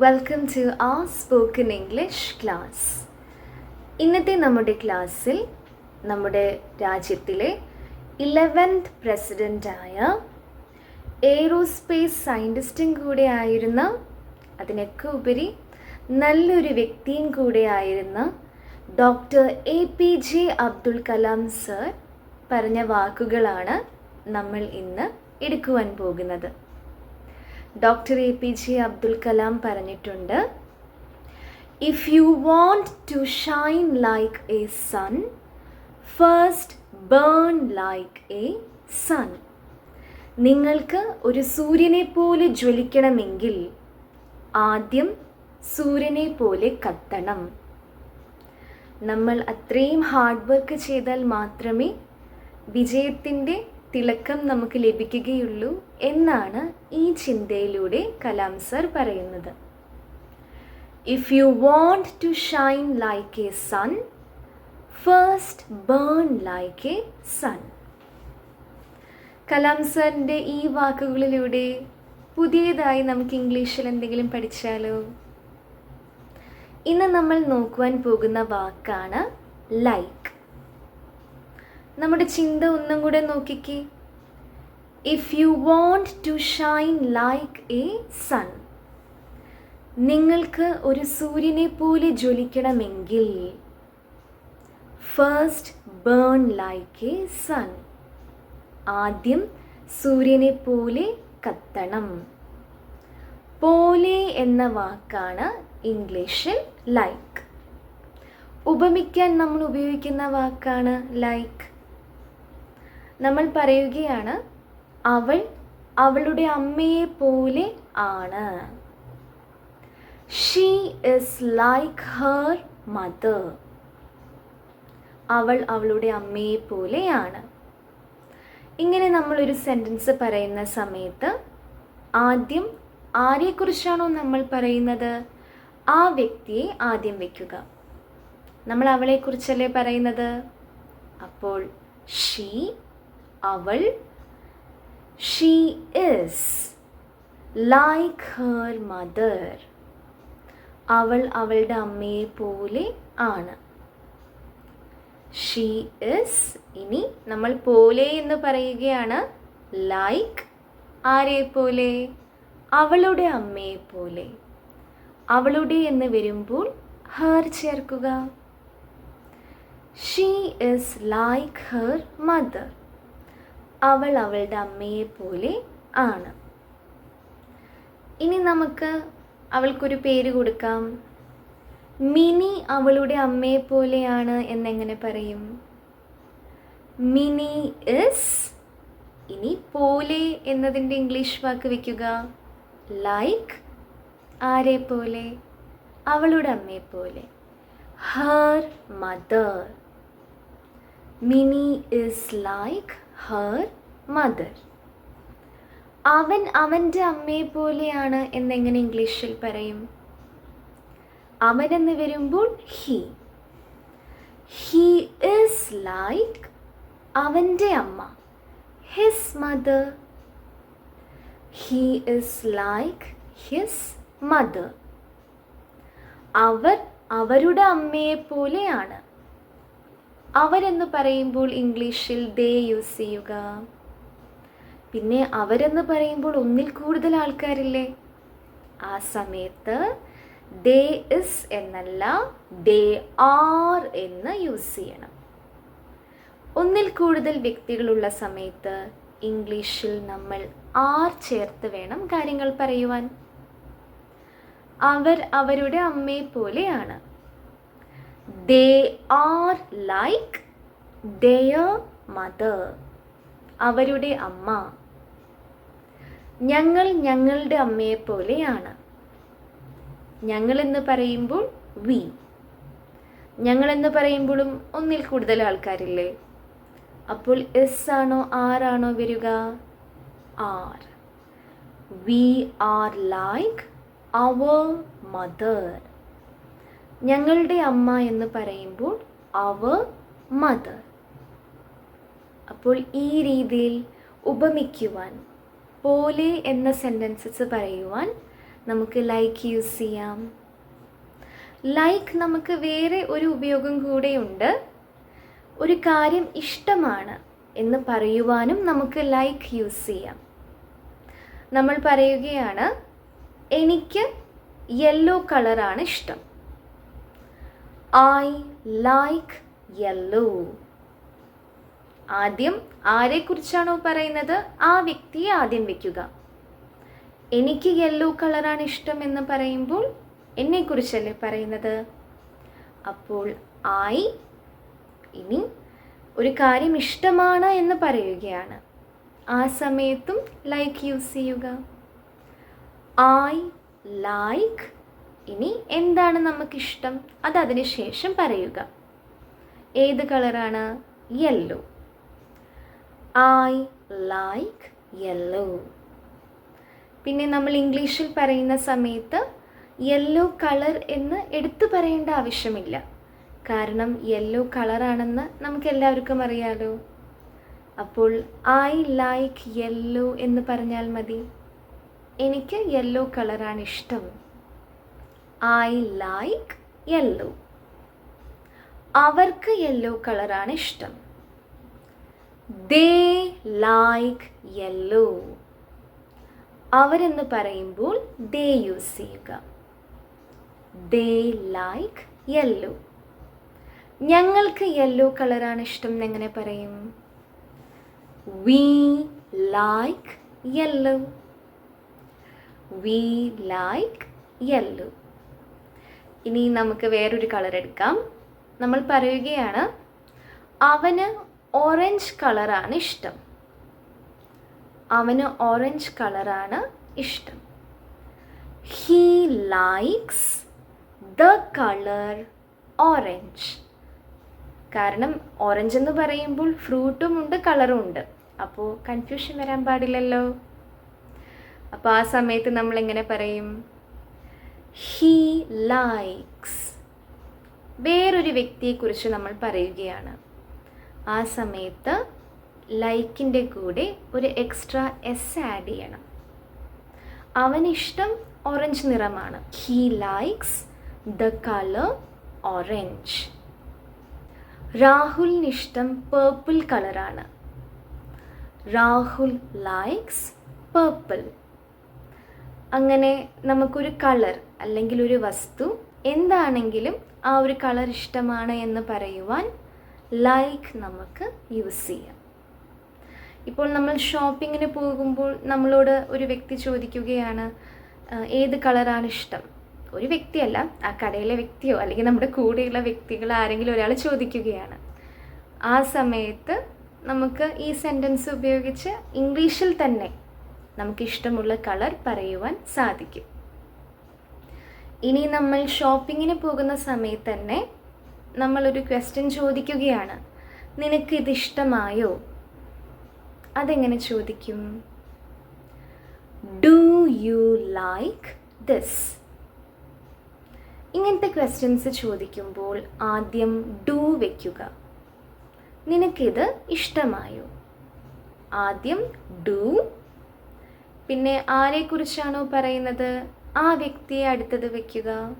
Welcome to the spoken English class ഇന്നത്തെ നമ്മുടെ ക്ലാസ്സിൽ നമ്മുടെ രാജ്യത്തിലെ ഇലവൻത് പ്രസിഡന്റായ എയ്റോസ്പേസ് സയന്റിസ്റ്റും കൂടെ ആയിരുന്ന അതിനൊക്കെ ഉപരി നല്ലൊരു വ്യക്തിയും കൂടെ ആയിരുന്ന doctor A P J Abdul Kalam sir പറഞ്ഞ വാക്കുകളാണ് നമ്മൾ ഇന്ന് എടുക്കുവാൻ പോകുന്നത്. Doctor A P J Abdul Kalam പറഞ്ഞിട്ടുണ്ട്. If you want to shine like a sun first burn like a sun നിങ്ങൾക്ക് ഒരു സൂര്യനെ പോലെ ജ്വലിക്കണമെങ്കിൽ ആദ്യം സൂര്യനെ പോലെ കത്തണം. നമ്മൾ അത്രയും ഹാർഡ് വർക്ക് ചെയ്താൽ മാത്രമേ വിജയത്തിന്റെ തിളക്കം നമുക്ക് ലഭിക്കുകയുള്ളൂ. എന്നാണ് ഈ ചിന്തയിലൂടെ കലാം സർ പറയുന്നത്. If you want to shine like a sun first burn like a sun Kalam സാറിന്റെ ഈ വാക്കുകളിലൂടെ പുതിയതായി നമുക്ക് ഇംഗ്ലീഷിൽ എന്തെങ്കിലും പഠിച്ചാലോ? ഇന്ന് നമ്മൾ നോക്കുവാൻ പോകുന്ന വാക്കാണ് ലൈക്ക് നമ്മുടെ ചിന്ത ഒന്നും കൂടെ നോക്കിക്കേ. If you want to shine like a sun നിങ്ങൾക്ക് ഒരു സൂര്യനെ പോലെ ജ്വലിക്കണമെങ്കിൽ first burn like a sun ആദ്യം സൂര്യനെ പോലെ കത്തണം. പോലെ എന്ന വാക്കാണ് ഇംഗ്ലീഷിൽ ലൈക്ക് ഉപമിക്കാൻ നമ്മൾ ഉപയോഗിക്കുന്ന വാക്കാണ് ലൈക്ക് നമ്മൾ പറയുകയാണ് അവൾ അവളുടെ അമ്മയെ പോലെ ആണ്. She is like her mother അവൾ അവളുടെ അമ്മയെ പോലെയാണ് ഇങ്ങനെ നമ്മൾ ഒരു സെന്റൻസ് പറയുന്ന സമയത്ത് ആദ്യം ആരെക്കുറിച്ചാണോ നമ്മൾ പറയുന്നത്? ആ വ്യക്തിയെ ആദ്യം വയ്ക്കുക നമ്മൾ അവളെക്കുറിച്ചല്ലേ പറയുന്നത്? അപ്പോൾ ഷീ അവൾ she is like her mother അവൾ അവളുടെ അമ്മയെ പോലെ ആണ്. ഷീ ഇസ് ഇനി നമ്മൾ പോലെ എന്ന് പറയുകയാണ്. ലൈക്ക് ആരെ പോലെ? അവളുടെ അമ്മയെ പോലെ. അവളുടെ എന്ന് വരുമ്പോൾ ഹർ ചേർക്കുക. She is like her mother അവൾ അവളുടെ അമ്മയെ പോലെ ആണ്. ഇനി നമുക്ക് അവൾക്കൊരു പേര് കൊടുക്കാം. മിനി അവളുടെ അമ്മയെ പോലെയാണ് എന്നെങ്ങനെ പറയും? മിനി ഇസ് ഇനി പോലെ എന്നതിന്റെ ഇംഗ്ലീഷ് വാക്ക് വയ്ക്കുക ലൈക്ക് ആരെ പോലെ? അവളുടെ അമ്മയെ പോലെ. Her mother Mini is like her mother അവൻ അവന്റെ അമ്മയെ പോലെയാണ് എന്നെങ്ങനെ ഇംഗ്ലീഷിൽ പറയും? അവൻ എന്ന് വരുമ്പോൾ ഹി ഹി ഇസ് ലൈക്ക് അവന്റെ അമ്മ. His mother he is like his mother അവർ അവരുടെ അമ്മയെ പോലെയാണ്. അവരെന്ന് പറയുമ്പോൾ ഇംഗ്ലീഷിൽ ദേ യൂസ് ചെയ്യുക പിന്നെ അവരെന്ന് പറയുമ്പോൾ ഒന്നിൽ കൂടുതൽ ആൾക്കാരില്ലേ? ആ സമയത്ത് ദേ ഇസ് എന്നല്ല ദേ ആർ എന്ന് യൂസ് ചെയ്യണം ഒന്നിൽ കൂടുതൽ വ്യക്തികളുള്ള സമയത്ത് ഇംഗ്ലീഷിൽ നമ്മൾ ആർ ചേർത്ത് വേണം കാര്യങ്ങൾ പറയുവാൻ. അവർ അവരുടെ അമ്മയെ പോലെയാണ് they are like their mother അവരുടെ അമ്മ. ഞങ്ങൾ ഞങ്ങളുടെ അമ്മയെ പോലെയാണ്. ഞങ്ങൾ എന്ന് പറയുമ്പോൾ വി ഞങ്ങൾ എന്ന് പറയുമ്പോഴും ഒന്നിൽ കൂടുതൽ ആൾക്കാരില്ലേ? അപ്പോൾ എസ് ആണോ ആറാണോ വരിക? Are we are like our mother ഞങ്ങളുടെ അമ്മ എന്ന് പറയുമ്പോൾ അവർ മദർ അപ്പോൾ ഈ രീതിയിൽ ഉപമിക്കുവാൻ പോലെ എന്ന സെന്റൻസസ് പറയുവാൻ നമുക്ക് ലൈക്ക് യൂസ് ചെയ്യാം. ലൈക്ക് നമുക്ക് വേറെ ഒരു ഉപയോഗം കൂടെയുണ്ട്. ഒരു കാര്യം ഇഷ്ടമാണ് എന്ന് പറയുവാനും നമുക്ക് ലൈക്ക് യൂസ് ചെയ്യാം. നമ്മൾ പറയുകയാണ് എനിക്ക് യെല്ലോ കളറാണ് ഇഷ്ടം. ഐ ലൈക്ക് യെല്ലോ ആദ്യം ആരെക്കുറിച്ചാണോ പറയുന്നത്? ആ വ്യക്തിയെ ആദ്യം വെക്കുക. എനിക്ക് യെല്ലോ കളറാണ് ഇഷ്ടം എന്ന് പറയുമ്പോൾ എന്നെക്കുറിച്ചല്ലേ പറയുന്നത്? അപ്പോൾ ഐ ഇനി ഒരു കാര്യം ഇഷ്ടമാണ് എന്ന് പറയുകയാണ്. ആ സമയത്തും ലൈക്ക് യൂസ് ചെയ്യുക. ഐ ലൈക്ക് ഇനി എന്താണ് നമുക്കിഷ്ടം? അത് അതിന് ശേഷം പറയുക. ഏത് കളറാണ്? യെല്ലോ. I like yellow. പിന്നെ നമ്മൾ ഇംഗ്ലീഷിൽ പറയുന്ന സമയത്ത് യെല്ലോ കളർ എന്ന് എടുത്തു പറയേണ്ട ആവശ്യമില്ല. കാരണം യെല്ലോ കളറാണെന്ന് നമുക്ക് എല്ലാവർക്കും അറിയാലോ. അപ്പോൾ ഐ ലൈക്ക് യെല്ലോ എന്ന് പറഞ്ഞാൽ മതി. എനിക്ക് യെല്ലോ കളറാണ് ഇഷ്ടം ഐ ലൈക്ക് യെല്ലോ അവർക്ക് യെല്ലോ കളറാണ് ഇഷ്ടം. ദേ ലൈക്ക് യെല്ലോ അവരെന്ന് പറയുമ്പോൾ ദേ യൂസ് ചെയ്യുക. ദേ ലൈക്ക് യെല്ലോ ഞങ്ങൾക്ക് യെല്ലോ കളറാണ് ഇഷ്ടം എന്നെങ്ങനെ പറയും? We like yellow we like yellow ഇനി നമുക്ക് വേറൊരു കളർ എടുക്കാം. നമ്മൾ പറയുകയാണ് അവന് ഓറഞ്ച് കളറാണ് ഇഷ്ടം. അവന് ഓറഞ്ച് കളറാണ് ഇഷ്ടം. He likes the colour orange കാരണം ഓറഞ്ച് എന്ന് പറയുമ്പോൾ ഫ്രൂട്ടും ഉണ്ട് കളറും ഉണ്ട്. അപ്പോൾ കൺഫ്യൂഷൻ വരാൻ പാടില്ലല്ലോ. അപ്പോൾ ആ സമയത്ത് നമ്മൾ എങ്ങനെ പറയും? ഹീ ലൈക്സ് വേറൊരു വ്യക്തിയെക്കുറിച്ച് നമ്മൾ പറയുകയാണ്. ആ സമയത്ത് ലൈക്കിന്റെ കൂടെ ഒരു എക്സ്ട്രാ എസ് ആഡ് ചെയ്യണം. അവനിഷ്ടം ഓറഞ്ച് നിറമാണ്. He likes the colour orange രാഹുലിനിഷ്ടം purple കളറാണ് രാഹുൽ ലൈക്സ് പേർപ്പിൾ അങ്ങനെ നമുക്കൊരു കളർ അല്ലെങ്കിൽ ഒരു വസ്തു എന്താണെങ്കിലും ആ ഒരു കളർ ഇഷ്ടമാണ് എന്ന് പറയുവാൻ ലൈക്ക് നമുക്ക് യൂസ് ചെയ്യാം. ഇപ്പോൾ നമ്മൾ ഷോപ്പിങ്ങിന് പോകുമ്പോൾ നമ്മളോട് ഒരു വ്യക്തി ചോദിക്കുകയാണ് ഏത് കളറാണ് ഇഷ്ടം? ഒരു വ്യക്തിയല്ല ആ കടയിലെ വ്യക്തിയോ അല്ലെങ്കിൽ നമ്മുടെ കൂടെയുള്ള വ്യക്തികൾ ആരെങ്കിലും ഒരാൾ ചോദിക്കുകയാണ്. ആ സമയത്ത് നമുക്ക് ഈ സെന്റൻസ് ഉപയോഗിച്ച് ഇംഗ്ലീഷിൽ തന്നെ നമുക്ക് ഇഷ്ടമുള്ള കളർ പറയുവാൻ സാധിക്കും. ഇനി നമ്മൾ ഷോപ്പിങ്ങിന് പോകുന്ന സമയത്ത് തന്നെ നമ്മളൊരു ക്വസ്റ്റ്യൻ ചോദിക്കുകയാണ്. നിനക്ക് ഇത് ഇഷ്ടമായോ അതെങ്ങനെ ചോദിക്കും? ഡു യു ലൈക്ക് ദിസ് ഇങ്ങനത്തെ ക്വസ്റ്റ്യൻസ് ചോദിക്കുമ്പോൾ ആദ്യം ഡു വയ്ക്കുക നിനക്കിത് ഇഷ്ടമായോ? ആദ്യം ഡു പിന്നെ ആരെക്കുറിച്ചാണോ പറയുന്നത്? ആ വ്യക്തിയെ അടുത്തത് വയ്ക്കുക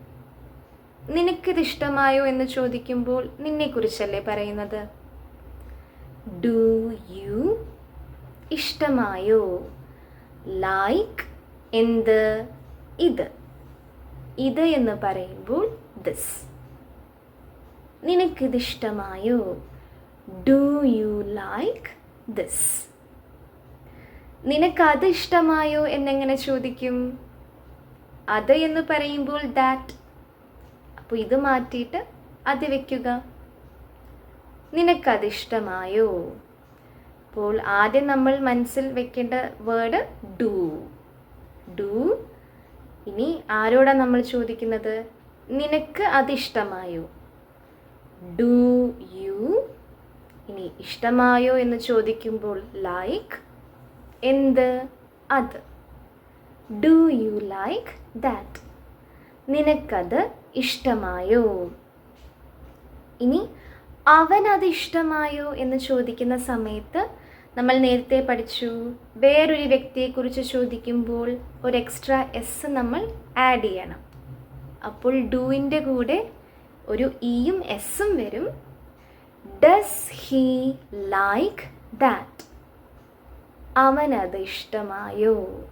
നിനക്കിത് ഇഷ്ടമായോ എന്ന് ചോദിക്കുമ്പോൾ നിന്നെക്കുറിച്ചല്ലേ പറയുന്നത്? ഡു യു ഇഷ്ടമായോ? ലൈക്ക് എന്ത്? ഇത്. ഇത് എന്ന് പറയുമ്പോൾ this. നിനക്കിതിഷ്ടമായോ? Do you like this. നിനക്കത് ഇഷ്ടമായോ എന്നെങ്ങനെ ചോദിക്കും? അത് എന്ന് പറയുമ്പോൾ ദാറ്റ് അപ്പോൾ ഇത് മാറ്റിയിട്ട് അത് വെക്കുക. നിനക്കത് ഇഷ്ടമായോ? അപ്പോൾ ആദ്യം നമ്മൾ മനസ്സിൽ വെക്കേണ്ട വേർഡ് ഡു ഡു ഇനി ആരോടാണ് നമ്മൾ ചോദിക്കുന്നത്? നിനക്ക് അതിഷ്ടമായോ ഡു യു ഇനി ഇഷ്ടമായോ എന്ന് ചോദിക്കുമ്പോൾ ലൈക്ക് എന്ത്? അത്. Do you like that? നിനക്കത് ഇഷ്ടമായോ? ഇനി അവനത് ഇഷ്ടമായോ എന്ന് ചോദിക്കുന്ന സമയത്ത് നമ്മൾ നേരത്തെ പഠിച്ചു. വേറൊരു വ്യക്തിയെക്കുറിച്ച് ചോദിക്കുമ്പോൾ ഒരു എക്സ്ട്രാ എസ് നമ്മൾ ആഡ് ചെയ്യണം. അപ്പോൾ ഡൂവിന്റെ കൂടെ ഒരു ഇയും എസ്സും വരും. ഡസ് ഹീ ലൈക്ക് ദാറ്റ് അവനത് ഇഷ്ടമായോ?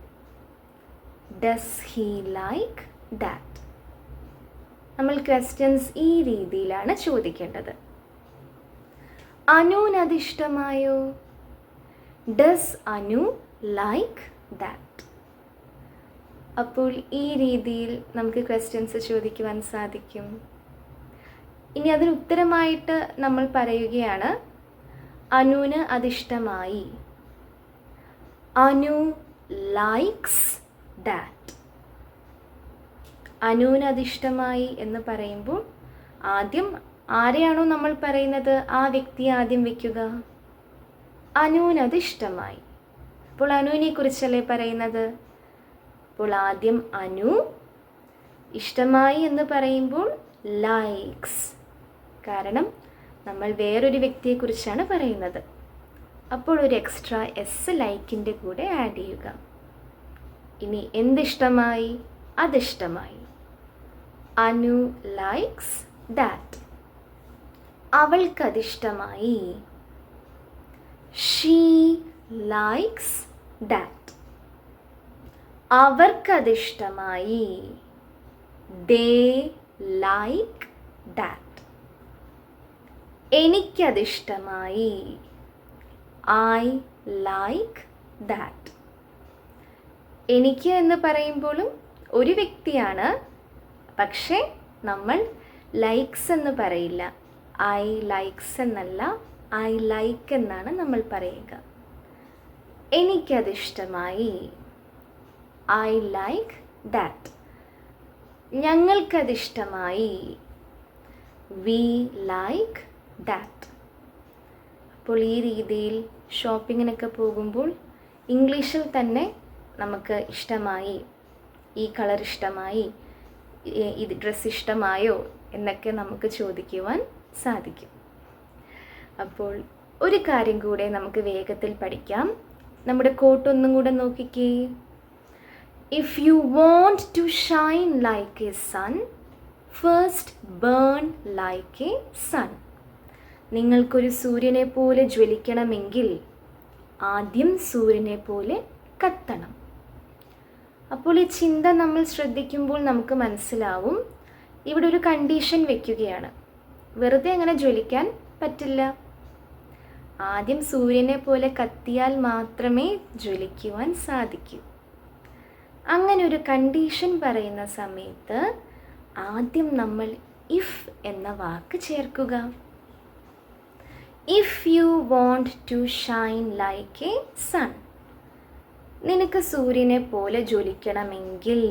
ഡസ് ഹീ ലൈക്ക് ദാറ്റ് നമ്മൾ ക്വസ്റ്റ്യൻസ് ഈ രീതിയിലാണ് ചോദിക്കേണ്ടത്. ഇഷ്ടമായോ ഡസ് അനു ലൈക്ക് ദാറ്റ് അപ്പോൾ ഈ രീതിയിൽ നമുക്ക് ക്വസ്റ്റ്യൻസ് ചോദിക്കുവാൻ സാധിക്കും. ഇനി അതിന് ഉത്തരമായിട്ട് നമ്മൾ പറയുകയാണ് അനുവിന് അതിഷ്ടമായി. അനു ലൈക്സ് ദാറ്റ് അനൂനധിഷ്ഠമായി എന്ന് പറയുമ്പോൾ ആദ്യം ആരെയാണോ നമ്മൾ പറയുന്നത്? ആ വ്യക്തി ആദ്യം വയ്ക്കുക അനൂനധിഷ്ഠമായി അപ്പോൾ അനുവിനെ കുറിച്ചല്ലേ പറയുന്നത്? അപ്പോൾ ആദ്യം അനു ഇഷ്ടമായി എന്ന് പറയുമ്പോൾ ലൈക്സ് കാരണം നമ്മൾ വേറൊരു വ്യക്തിയെക്കുറിച്ചാണ് പറയുന്നത്. അപ്പോൾ ഒരു എക്സ്ട്രാ എസ് ലൈക്കിന്റെ കൂടെ ആഡ് ചെയ്യുക. ഇനി എന്തിഷ്ടമായി? അതിഷ്ടമായി. അനു ലൈക്സ് ദാറ്റ് അവൾക്കതിഷ്ടമായി. ഷീ ലൈക്സ് ദാറ്റ് അവർക്കതിഷ്ടമായി. ദേ ലൈക്ക് ദാറ്റ് എനിക്കതിഷ്ടമായി. ഐ ലൈക്ക് ദാറ്റ് എനിക്ക് എന്ന് പറയുമ്പോഴും ഒരു വ്യക്തിയാണ്. പക്ഷേ നമ്മൾ ലൈക്സ് എന്ന് പറയില്ല. ഐ ലൈക്സ് എന്നല്ല ഐ ലൈക്ക് എന്നാണ് നമ്മൾ പറയുക. എനിക്കതിഷ്ടമായി. ഐ ലൈക്ക് ദാറ്റ് ഞങ്ങൾക്കതിഷ്ടമായി. വി ലൈക്ക് ദാറ്റ് അപ്പോൾ ഈ രീതിയിൽ ഷോപ്പിങ്ങിനൊക്കെ പോകുമ്പോൾ ഇംഗ്ലീഷിൽ തന്നെ നമുക്ക് ഇഷ്ടമായി ഈ കളർ ഇഷ്ടമായി ഇത് ഡ്രസ്സ് ഇഷ്ടമായോ എന്നൊക്കെ നമുക്ക് ചോദിക്കുവാൻ സാധിക്കും. അപ്പോൾ ഒരു കാര്യം കൂടെ നമുക്ക് വേഗത്തിൽ പഠിക്കാം. നമ്മുടെ കോട്ട് ഒന്നും കൂടെ നോക്കിക്കേ. If you want to shine like a sun first burn like a sun നിങ്ങൾക്കൊരു സൂര്യനെ പോലെ ജ്വലിക്കണമെങ്കിൽ ആദ്യം സൂര്യനെ പോലെ കത്തണം. അപ്പോൾ ഈ ചിന്ത നമ്മൾ ശ്രദ്ധിക്കുമ്പോൾ നമുക്ക് മനസ്സിലാവും. ഇവിടെ ഒരു കണ്ടീഷൻ വെക്കുകയാണ്. വെറുതെ അങ്ങനെ ജ്വലിക്കാൻ പറ്റില്ല. ആദ്യം സൂര്യനെ പോലെ കത്തിയാൽ മാത്രമേ ജ്വലിക്കുവാൻ സാധിക്കൂ. അങ്ങനെ ഒരു കണ്ടീഷൻ പറയുന്ന സമയത്ത് ആദ്യം നമ്മൾ ഇഫ് എന്ന വാക്ക് ചേർക്കുക. If you want to shine like a sun നിനക്ക് സൂര്യനെ പോലെ ജ്വലിക്കണമെങ്കിൽ.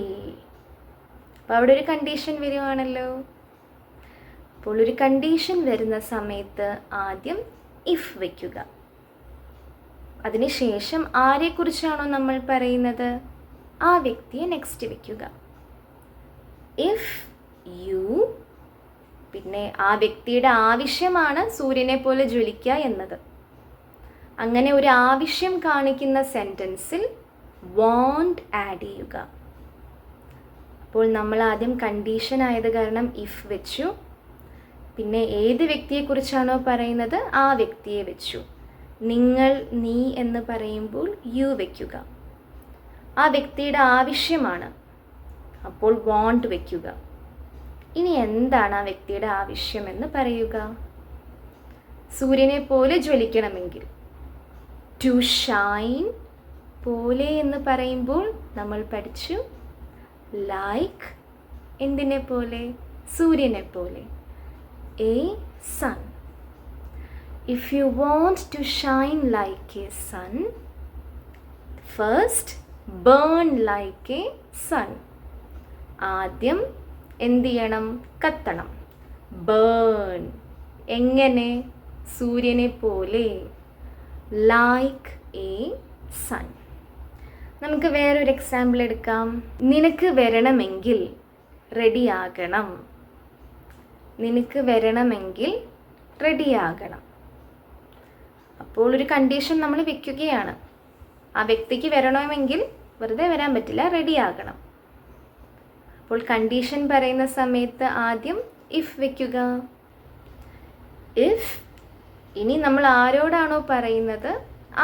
അപ്പോൾ അവിടെ ഒരു കണ്ടീഷൻ വരുവാണല്ലോ. അപ്പോൾ ഒരു കണ്ടീഷൻ വരുന്ന സമയത്ത് ആദ്യം ഇഫ് വയ്ക്കുക അതിനുശേഷം ആരെക്കുറിച്ചാണോ നമ്മൾ പറയുന്നത്? ആ വ്യക്തിയെ നെക്സ്റ്റ് വയ്ക്കുക ഇഫ് യു പിന്നെ ആ വ്യക്തിയുടെ ആവശ്യമാണ് സൂര്യനെ പോലെ ജ്വലിക്കുക എന്നത്. അങ്ങനെ ഒരു ആവശ്യം കാണിക്കുന്ന സെന്റൻസിൽ വോണ്ട് ആഡ് ചെയ്യുക. അപ്പോൾ നമ്മൾ ആദ്യം കണ്ടീഷൻ ആയത് കാരണം ഇഫ് വെച്ചു. പിന്നെ ഏത് വ്യക്തിയെക്കുറിച്ചാണോ പറയുന്നത് ആ വ്യക്തിയെ വെച്ചു. നിങ്ങൾ നീ എന്ന് പറയുമ്പോൾ യു വയ്ക്കുക ആ വ്യക്തിയുടെ ആവശ്യമാണ്. അപ്പോൾ വോണ്ട് വയ്ക്കുക ഇനി എന്താണ് ആ വ്യക്തിയുടെ ആവശ്യമെന്ന് പറയുക? സൂര്യനെ പോലെ ജ്വലിക്കണമെങ്കിൽ ടു ഷൈൻ പോലെ എന്ന് പറയുമ്പോൾ നമ്മൾ പഠിച്ചു ലൈക്ക് എന്തിനെ പോലെ? സൂര്യനെ പോലെ. A sun if you want to shine like a sun first burn like a sun ആദ്യം എന്ത് ചെയ്യണം? കത്തണം. ബേൺ എങ്ങനെ? സൂര്യനെ പോലെ. ലൈക്ക് എ സൺ നമുക്ക് വേറൊരു എക്സാമ്പിൾ എടുക്കാം. നിനക്ക് വരണമെങ്കിൽ റെഡിയാകണം നിനക്ക് വരണമെങ്കിൽ റെഡിയാകണം അപ്പോൾ ഒരു കണ്ടീഷൻ നമ്മൾ വെക്കുകയാണ്. ആ വ്യക്തിക്ക് വരണമെങ്കിൽ വെറുതെ വരാൻ പറ്റില്ല റെഡി ആകണം. അപ്പോൾ കണ്ടീഷൻ പറയുന്ന സമയത്ത് ആദ്യം ഇഫ് വെക്കുക. ഇഫ് ഇനി നമ്മൾ ആരോടാണോ പറയുന്നത്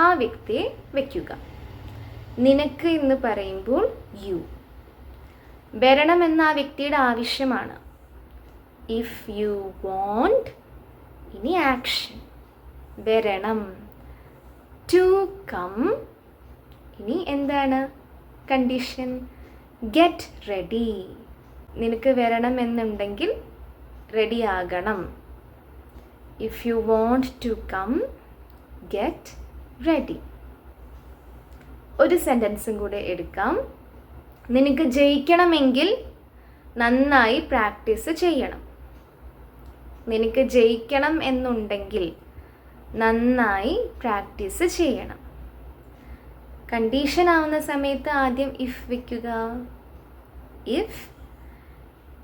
ആ വ്യക്തിയെ വെക്കുക. നിനക്ക് എന്ന് പറയുമ്പോൾ യു വരണമെന്ന ആ വ്യക്തിയുടെ ആവശ്യമാണ്. ഇഫ് യു വോണ്ട് ഇനി ആക്ഷൻ വരണം. ടു കം ഇനി എന്താണ്? കണ്ടീഷൻ ഗെറ്റ് റെഡി നിനക്ക് വരണം എന്നുണ്ടെങ്കിൽ റെഡി ആകണം. If you want to come get ready ഒരു സെന്റൻസും കൂടെ എടുക്കാം. നിനക്ക് ജയിക്കണമെങ്കിൽ നന്നായി പ്രാക്ടീസ് ചെയ്യണം. നിനക്ക് ജയിക്കണം എന്നുണ്ടെങ്കിൽ നന്നായി പ്രാക്ടീസ് ചെയ്യണം. കണ്ടീഷൻ ആവുന്ന സമയത്ത് ആദ്യം ഇഫ് വയ്ക്കുക ഇഫ്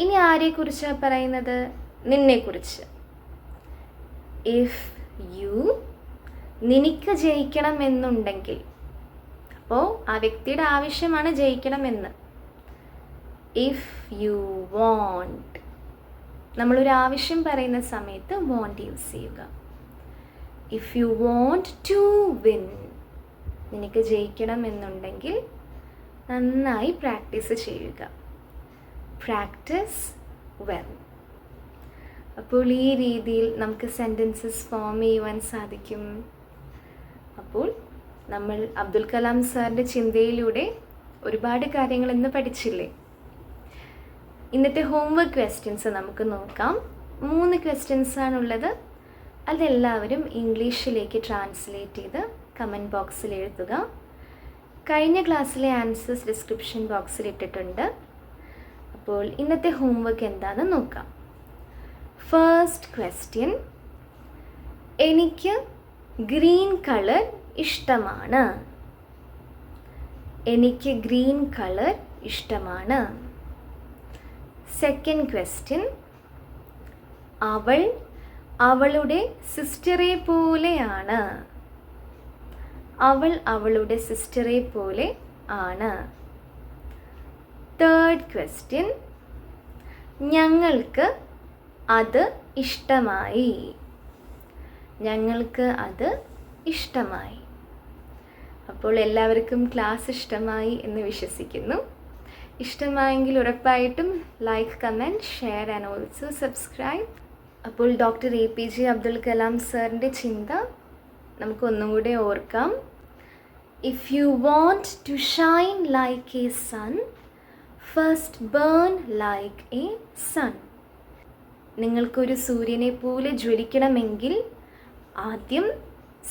ഇനി ആരെക്കുറിച്ചാണ് പറയുന്നത്? നിന്നെക്കുറിച്ച്. ഇഫ് യു നിനക്ക് ജയിക്കണം എന്നുണ്ടെങ്കിൽ അപ്പോൾ ആ വ്യക്തിയുടെ ആവശ്യമാണ് ജയിക്കണമെന്ന്. ഇഫ് യു വോണ്ട് നമ്മളൊരു ആവശ്യം പറയുന്ന സമയത്ത് വോണ്ട് യൂസ് ചെയ്യുക. If you want to win നിനക്ക് ജയിക്കണം എന്നുണ്ടെങ്കിൽ നന്നായി പ്രാക്ടീസ് ചെയ്യുക. പ്രാക്ടീസ് വെൽ അപ്പോൾ ഈ രീതിയിൽ നമുക്ക് സെന്റൻസസ് ഫോം ചെയ്യുവാൻ സാധിക്കും. അപ്പോൾ നമ്മൾ അബ്ദുൽ കലാം സാറിന്റെ ചിന്തയിലൂടെ ഒരുപാട് കാര്യങ്ങൾ ഇന്ന് പഠിച്ചില്ലേ? ഇന്നത്തെ ഹോംവർക്ക് ക്വസ്റ്റ്യൻസ് നമുക്ക് നോക്കാം. മൂന്ന് ക്വസ്റ്റ്യൻസ് ആണുള്ളത്. അതെല്ലാവരും ഇംഗ്ലീഷിലേക്ക് ട്രാൻസ്ലേറ്റ് ചെയ്ത് കമന്റ് ബോക്സിൽ എഴുതുക. കഴിഞ്ഞ ക്ലാസ്സിലെ ആൻസേഴ്സ് ഡിസ്ക്രിപ്ഷൻ ബോക്സിൽ ഇട്ടിട്ടുണ്ട്. അപ്പോൾ ഇന്നത്തെ ഹോംവർക്ക് എന്താണെന്ന് നോക്കാം. ഫസ്റ്റ് ക്വസ്റ്റ്യൻ എനിക്ക് ഗ്രീൻ കളർ ഇഷ്ടമാണ്. എനിക്ക് ഗ്രീൻ കളർ ഇഷ്ടമാണ്. സെക്കൻഡ് ക്വസ്റ്റ്യൻ അവൾ അവളുടെ സിസ്റ്ററെ പോലെയാണ്. അവൾ അവളുടെ സിസ്റ്ററെ പോലെ ആണ്. തേർഡ് ക്വസ്റ്റ്യൻ ഞങ്ങൾക്ക് അത് ഇഷ്ടമായി. ഞങ്ങൾക്ക് അത് ഇഷ്ടമായി. അപ്പോൾ എല്ലാവർക്കും ക്ലാസ് ഇഷ്ടമായി എന്ന് വിശ്വസിക്കുന്നു. ഇഷ്ടമായെങ്കിൽ ഉറപ്പായിട്ടും like comment share and also subscribe അപ്പോൾ doctor A P J Abdul Kalam സാറിന്റെ ചിന്ത നമുക്ക് ഒന്നും കൂടെ ഓർക്കാം. If you want to shine like a sun first burn like a sun നിങ്ങൾക്കൊരു സൂര്യനെ പോലെ ജ്വലിക്കണമെങ്കിൽ ആദ്യം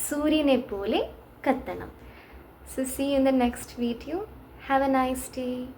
സൂര്യനെ പോലെ കത്തണം. So see you in the next video. Have a nice day.